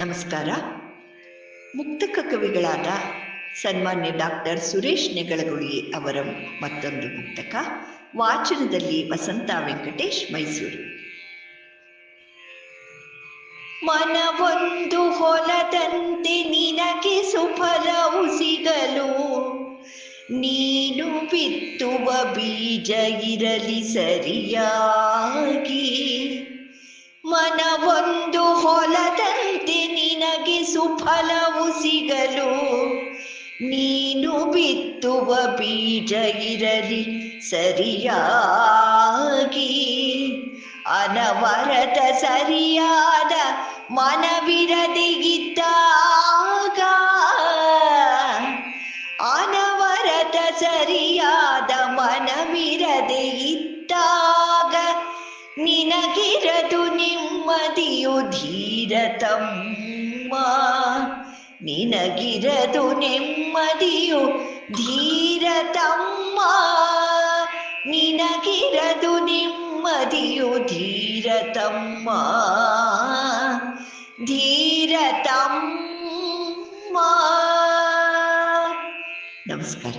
ನಮಸ್ಕಾರ. ಮುಕ್ತಕ ಕವಿಗಳಾದ ಸನ್ಮಾನ್ಯ ಡಾಕ್ಟರ್ ಸುರೇಶ್ ನೆಗಳಗುಳಿ ಅವರ ಮತ್ತೊಂದು ಮುಕ್ತಕ, ವಾಚನದಲ್ಲಿ ವಸಂತ ವೆಂಕಟೇಶ್ ಮೈಸೂರು. ಮನವೊಂದು ಹೊಲದಂತೆ ನಿನಗೆ ಸುಫಲವು ಸಿಗಲು ನೀನು ಬಿತ್ತುವ ಬೀಜ ಇರಲಿ ಸರಿಯಾಗಿ. ಮನವೊಂದು ಹೊಲದಂತೆ ಸುಫಲವು ಸಿಗಲು, ನೀನು ಬಿತ್ತುವ ಬೀಜ ಇರಲಿ ಸರಿಯಾಗಿ. ಅನವರತ ಸರಿಯಾದ ಮನವಿರದಿಗಿದ್ದಾಗ ಅನವರತ ಸರಿಯಾದ ಮನವಿರದೆ ಇದ್ದಾಗ ನಿನಗಿರದು ನಿಮ್ಮದಿಯು ಧೀರತಮ್ಮ. ನಿನಗಿರದು ನೆಮ್ಮದಿಯು ಧೀರತಮ್ಮ ನಿನಗಿರದು ನೆಮ್ಮದಿಯು ಧೀರತಮ್ಮ ಧೀರತಮ್ಮ ನಮಸ್ಕಾರ.